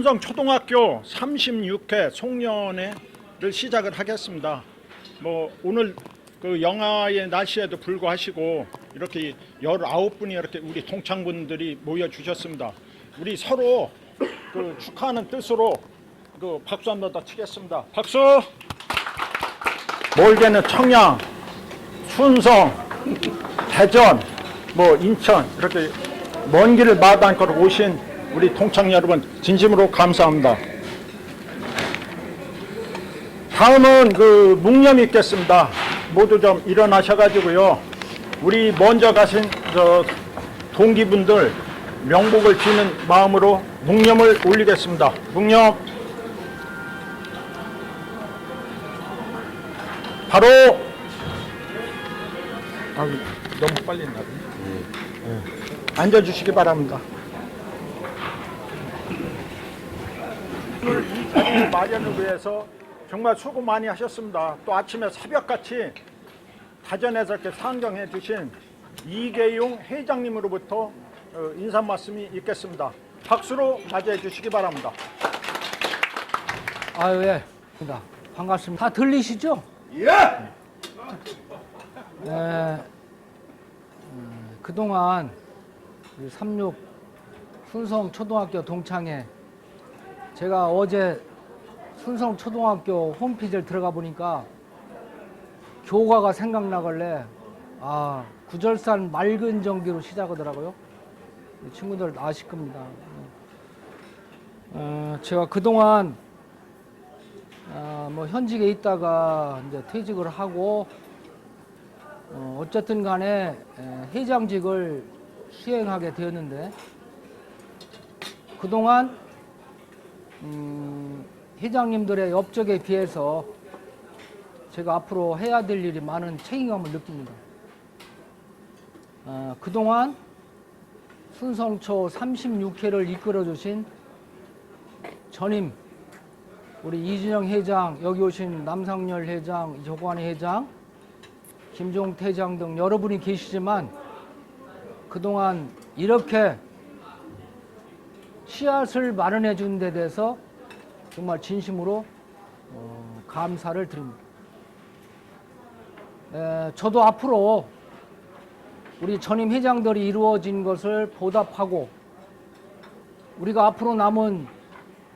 순성 초등학교 36회 송년회를 시작을 하겠습니다. 뭐 오늘 그 영하의 날씨에도 불구하시고 이렇게 19분이 이렇게 우리 동창분들이 모여 주셨습니다. 우리 서로 그 축하하는 뜻으로 그 박수 한 번 더 치겠습니다. 박수! 멀게는 청양, 순성, 대전, 뭐 인천 이렇게 먼 길을 마다 않고 오신 우리 동창 여러분 진심으로 감사합니다. 다음은 그 묵념이 있겠습니다. 모두 좀 일어나셔가지고요. 우리 먼저 가신 저 동기분들 명복을 비는 마음으로 묵념을 올리겠습니다. 묵념. 바로 아, 너무 빨리 나네. 예. 앉아주시기 바랍니다. 오늘 이 자리 마련을 위해서 정말 수고 많이 하셨습니다. 또 아침에 새벽같이 다전에서 이렇게 상정해 주신 이계용 회장님으로부터 어, 인사 말씀이 있겠습니다. 박수로 맞이해 주시기 바랍니다. 아유 예. 입니다. 반갑습니다. 다 들리시죠? 예. 네. 음, 그동안 우리 36 순성 초등학교 동창회 제가 어제 순성 초등학교 홈페이지를 들어가 보니까 교과가 생각나길래 아 구절산 맑은 전기로 시작하더라고요. 이 친구들 아실 겁니다. 어, 제가 그동안 아, 뭐 현직에 있다가 이제 퇴직을 하고 어, 어쨌든 간에 에, 회장직을 수행하게 되었는데 그동안 음, 회장님들의 업적에 비해서 제가 앞으로 해야 될 일이 많은 책임감을 느낍니다. 어, 그동안 순성초 36회를 이끌어 주신 전임 우리 이준영 회장, 여기 오신 남상열 회장, 조관희 회장, 김종태 회장 등 여러분이 계시지만 그동안 이렇게 씨앗을 마련해 준 데 대해서 정말 진심으로 어, 감사를 드립니다. 에, 저도 앞으로 우리 전임 회장들이 이루어진 것을 보답하고 우리가 앞으로 남은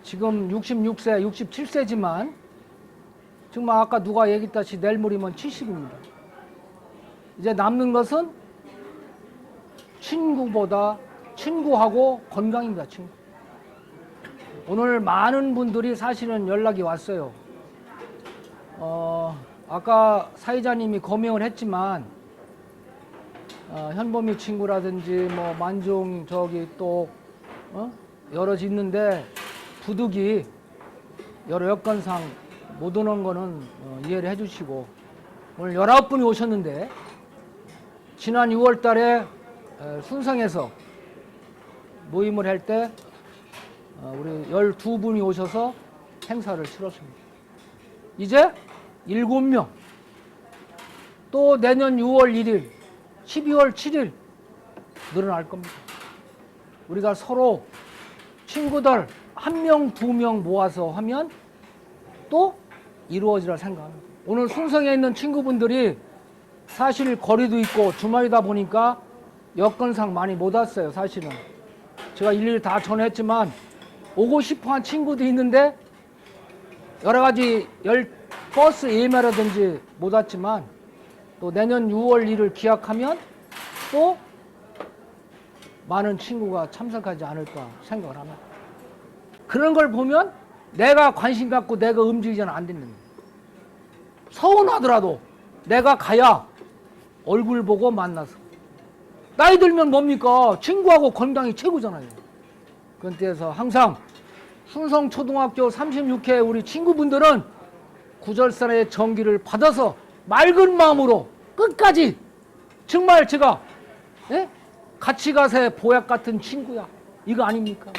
지금 66세, 67세지만 정말 아까 누가 얘기했다시 내일 모이면 70입니다. 이제 남는 것은 친구보다 친구하고 건강입니다. 친구. 오늘 많은 분들이 사실은 연락이 왔어요. 어, 아까 사회자님이 거명을 했지만 어, 현범이 친구라든지 뭐 만종 저기 또 어? 여러 있는데 부득이 여러 여건상 못 오는 거는 어, 이해를 해주시고 오늘 19분이 오셨는데 지난 6월 달에 에, 순성에서 모임을 할때 어, 우리 12분이 오셔서 행사를 치렀습니다. 이제 7명 또 내년 6월 1일 12월 7일 늘어날 겁니다. 우리가 서로 친구들 한 명, 두 명 모아서 하면 또 이루어지라 생각합니다. 오늘 순성에 있는 친구분들이 사실 거리도 있고 주말이다 보니까 여건상 많이 못 왔어요, 사실은. 제가 일일이 다 전했지만 오고 싶어 한 친구도 있는데 여러 가지 열 버스 예매라든지 못 왔지만 또 내년 6월 1일 기약하면 또 많은 친구가 참석하지 않을까 생각을 합니다. 그런 걸 보면 내가 관심 갖고 내가 움직이지는 안 되는 거예요. 서운하더라도 내가 가야 얼굴 보고 만나서 나이 들면 뭡니까 친구하고 건강이 최고잖아요. 그때에서 항상 순성 초등학교 36회 우리 친구분들은 구절산의 전기를 받아서 맑은 마음으로 끝까지 정말 제가 예? 같이 가세 보약 같은 친구야 이거 아닙니까?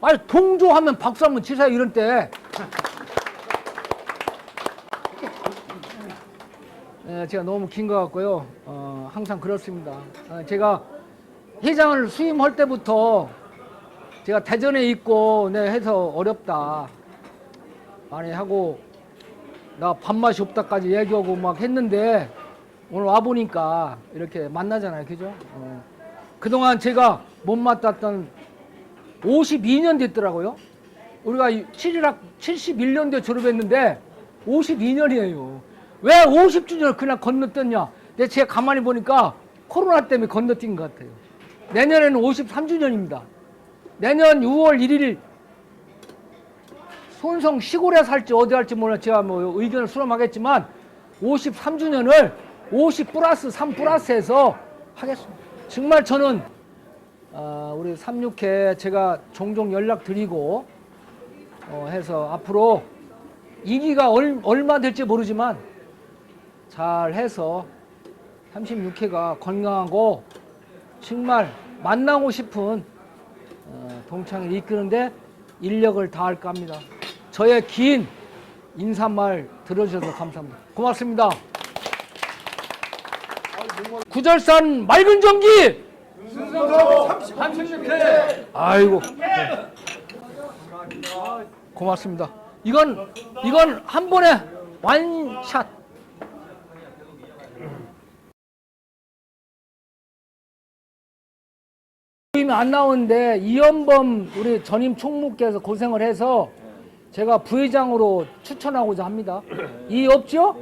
아니 동조하면 박수 한번 치세요 이런 때 예, 제가 너무 긴 것 같고요 어, 항상 그렇습니다 어, 제가 회장을 수임할 때부터 제가 대전에 있고 내 해서 어렵다 많이 하고 나 밥맛이 없다까지 얘기하고 막 했는데 오늘 와 보니까 이렇게 만나잖아요, 그죠? 어. 그동안 제가 못 맡았던 52년 됐더라고요. 우리가 7일학 71년도에 졸업했는데 52년이에요. 왜 50주년을 그냥 건너뛰었냐? 근데 제가 가만히 보니까 코로나 때문에 건너뛴 것 같아요. 내년에는 53주년입니다. 내년 6월 1일 손성 시골에 살지 어디 할지 몰라 제가 뭐 의견을 수렴하겠지만 53주년을 50 플러스 3 플러스해서 하겠습니다. 정말 저는 아, 우리 36회 제가 종종 연락 드리고 어, 해서 앞으로 임기가 얼, 얼마 될지 모르지만 잘 해서 36회가 건강하고 정말 만나고 싶은 어, 동창을 이끄는데 인력을 다할까 합니다. 저의 긴 인사말 들어주셔서 감사합니다. 고맙습니다. 구절산 맑은 전기! 아이고. 고맙습니다. 이건, 이건 한 번에 완샷. 이 안 나오는데 이연범 우리 전임 총무께서 고생을 해서 제가 부회장으로 추천하고자 합니다. 이 없죠?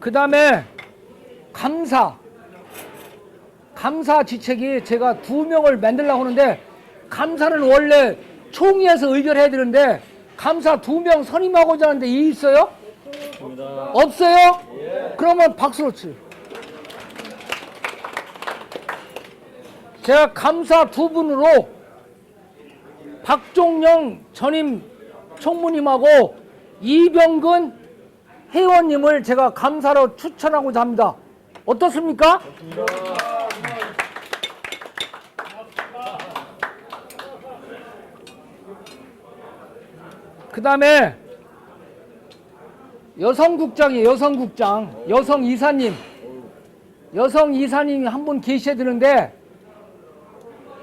그 다음에 감사. 감사 지책이 제가 두 명을 만들려고 하는데 감사는 원래 총회에서 의결해야 되는데 감사 두 명 선임하고자 하는데 이 있어요? 없어요? 그러면 박수로 치. 제가 감사 두 분으로 박종영 전임 총무님하고 이병근 회원님을 제가 감사로 추천하고자 합니다. 어떻습니까? 그 다음에 여성국장이 여성국장 여성 이사님 여성 이사님이 한 분 계셔야 되는데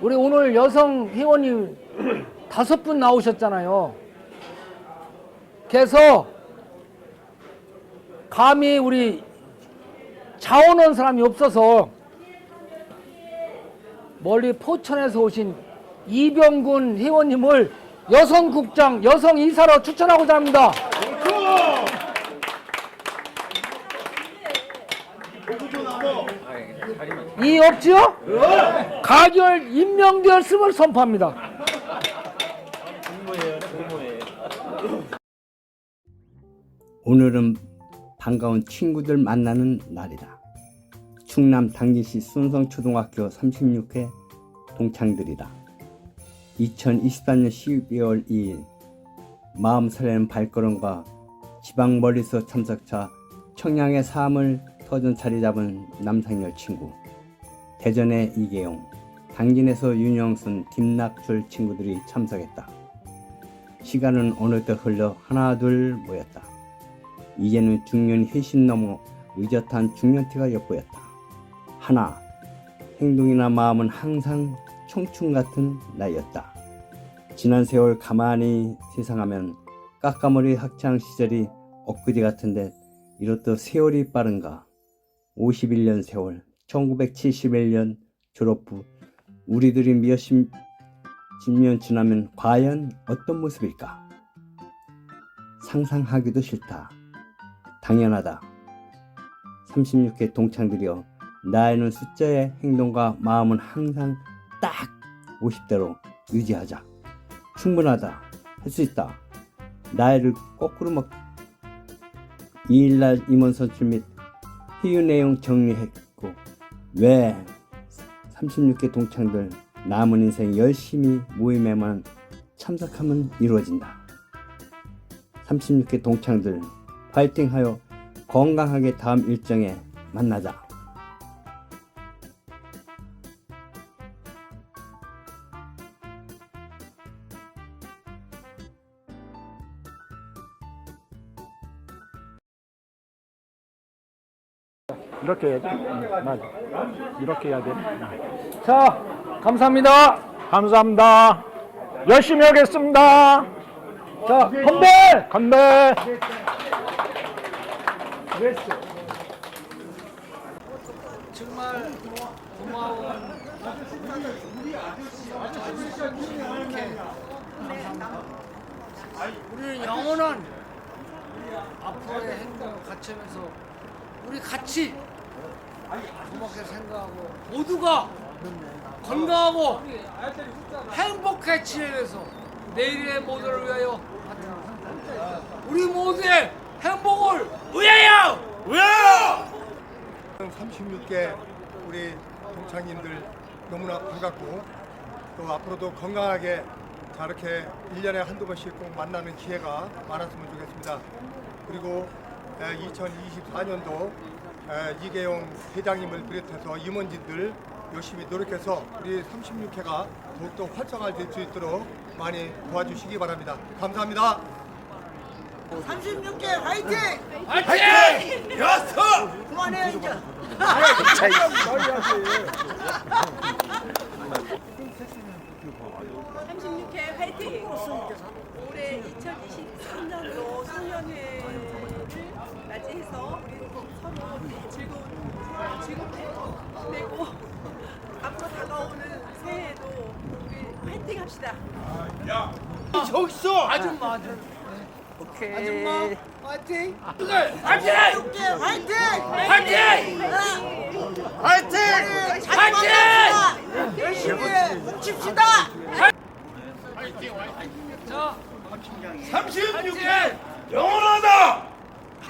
우리 오늘 여성 회원님 다섯 분 나오셨잖아요. 그래서 감히 우리 자원원 사람이 없어서 멀리 포천에서 오신 이병군 회원님을 여성국장 여성 이사로 추천하고자 합니다. 이 없지요? 가결 임명되었음을 선포합니다. 오늘은 반가운 친구들 만나는 날이다. 충남 당진시 순성초등학교 36회 동창들이다. 2024년 12월 2일 마음 설레는 발걸음과 지방 멀리서 참석차 청량의 삶을 터전 자리 잡은 남상열 친구 대전의 이계용 당진에서 윤영순 김낙출 친구들이 참석했다. 시간은 어느덧 흘러 하나 둘 모였다. 이제는 중년 회신 넘어 의젓한 중년티가 엿보였다. 하나, 행동이나 마음은 항상 청춘 같은 나이였다. 지난 세월 가만히 세상하면 까까머리 학창 시절이 엊그제 같은데 이렇듯 세월이 빠른가. 51년 세월, 1971년 졸업 후 우리들이 몇십 년 지나면 과연 어떤 모습일까? 상상하기도 싫다. 당연하다. 36회 동창들이여 나이는 숫자의 행동과 마음은 항상 딱 50대로 유지하자. 충분하다. 할 수 있다. 나이를 거꾸로 먹 2일날 임원 선출 및 회의 내용 정리했고 왜 36개 동창들 남은 인생 열심히 모임에만 참석하면 이루어진다. 36개 동창들 파이팅하여 건강하게 다음 일정에 만나자. 이렇게 해야 돼. 응, 맞아. 이렇게 해야 돼. 자, 감사합니다. 감사합니다. 열심히 하겠습니다. 자, 건배! 건배. 정말 고마운 우리는 영원한 앞으로의 같이 하면서 우리 같이 고맙게 생각하고 모두가 건강하고 행복해 지내면서 내일의 모두를 위하여 우리 모두의 행복을 위하여! 36개 우리 동창님들 너무나 반갑고 또 앞으로도 건강하게 자 이렇게 1년에 한두 번씩 꼭 만나는 기회가 많았으면 좋겠습니다. 그리고 2024년도 이계용 회장님을 비롯해서 임원진들 열심히 노력해서 우리 36회가 더욱더 활성화될 수 있도록 많이 도와주시기 바랍니다. 감사합니다. 36개 화이팅! 화이팅! 그만해 이제. 36회 화이팅! 올해 2023년도 송년회를 맞이 해서 우리 서로 즐거운 즐겁게 지내고 앞으로 다가오는 새해에도 우리 화이팅 합시다. 아줌마 아줌마 오케이 아줌마 화이팅 화이팅 36개 화이팅! 화이팅 화이팅! 화이팅! 열심히 뭉칩시다! 자 36회 영원하다!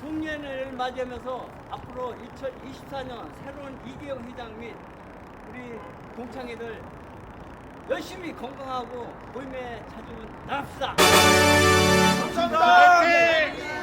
송년회를 맞이하면서 앞으로 2024년 새로운 이계영 회장 및 우리 동창회들 열심히 건강하고 모임에 자주 나갑시다. 감사합니다!